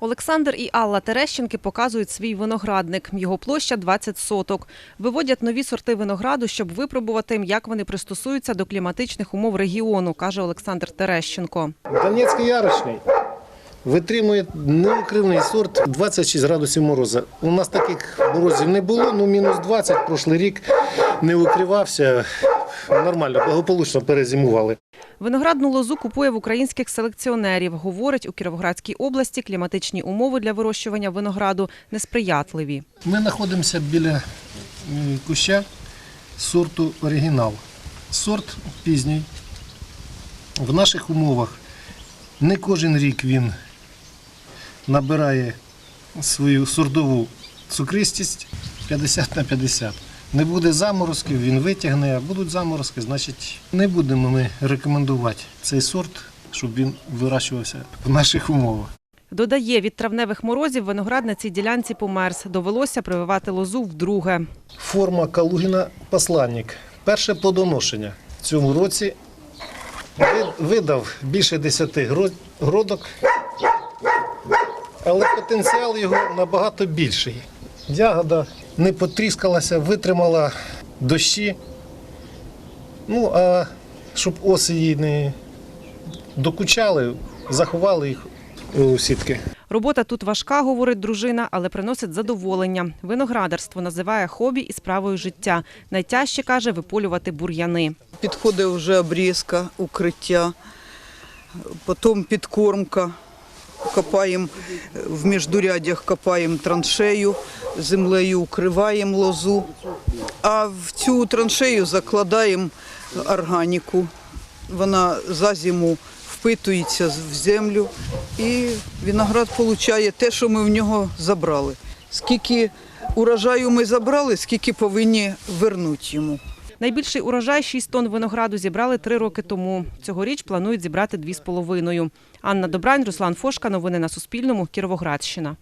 Олександр і Алла Терещенки показують свій виноградник. Його площа 20 соток. Виводять нові сорти винограду, щоб випробувати, як вони пристосуються до кліматичних умов регіону, каже Олександр Терещенко. Донецький ярочний витримує неукривний сорт 26 градусів мороза. У нас таких морозів не було, ну мінус 20 прошлий рік не укривався. Нормально, благополучно перезимували. Виноградну лозу купує в українських селекціонерів. Говорить, у Кіровоградській області кліматичні умови для вирощування винограду несприятливі. Ми знаходимося біля куща сорту оригінал. Сорт пізній. В наших умовах не кожен рік він набирає свою сортову цукристість 50 на 50. Не буде заморозків, він витягне, а будуть заморозки, значить не будемо ми рекомендувати цей сорт, щоб він вирощувався в наших умовах. Додає, від травневих морозів виноград на цій ділянці померз. Довелося прививати лозу вдруге. Форма Калугіна посланник. Перше плодоношення в цьому році видав більше 10 гро- гродок, але потенціал його набагато більший. Ягода не потріскалася, витримала дощі. Ну, а щоб оси її не докучали, заховали їх у сітки. Робота тут важка, говорить дружина, але приносить задоволення. Виноградарство називає хобі і справою життя. Найтяжче каже виполювати бур'яни. Підходить вже обрізка, укриття, потім підкормка. Копаємо в міждурядях, копаємо траншею, землею укриваємо лозу, а в цю траншею закладаємо органіку. Вона за зиму впитується в землю і виноград отримує те, що ми в нього забрали. Скільки урожаю ми забрали, скільки повинні вернути йому. Найбільший урожай 6 тонн винограду зібрали три роки тому. Цьогоріч планують зібрати дві з половиною. Анна Добрань, Руслан Фошка. Новини на Суспільному. Кіровоградщина.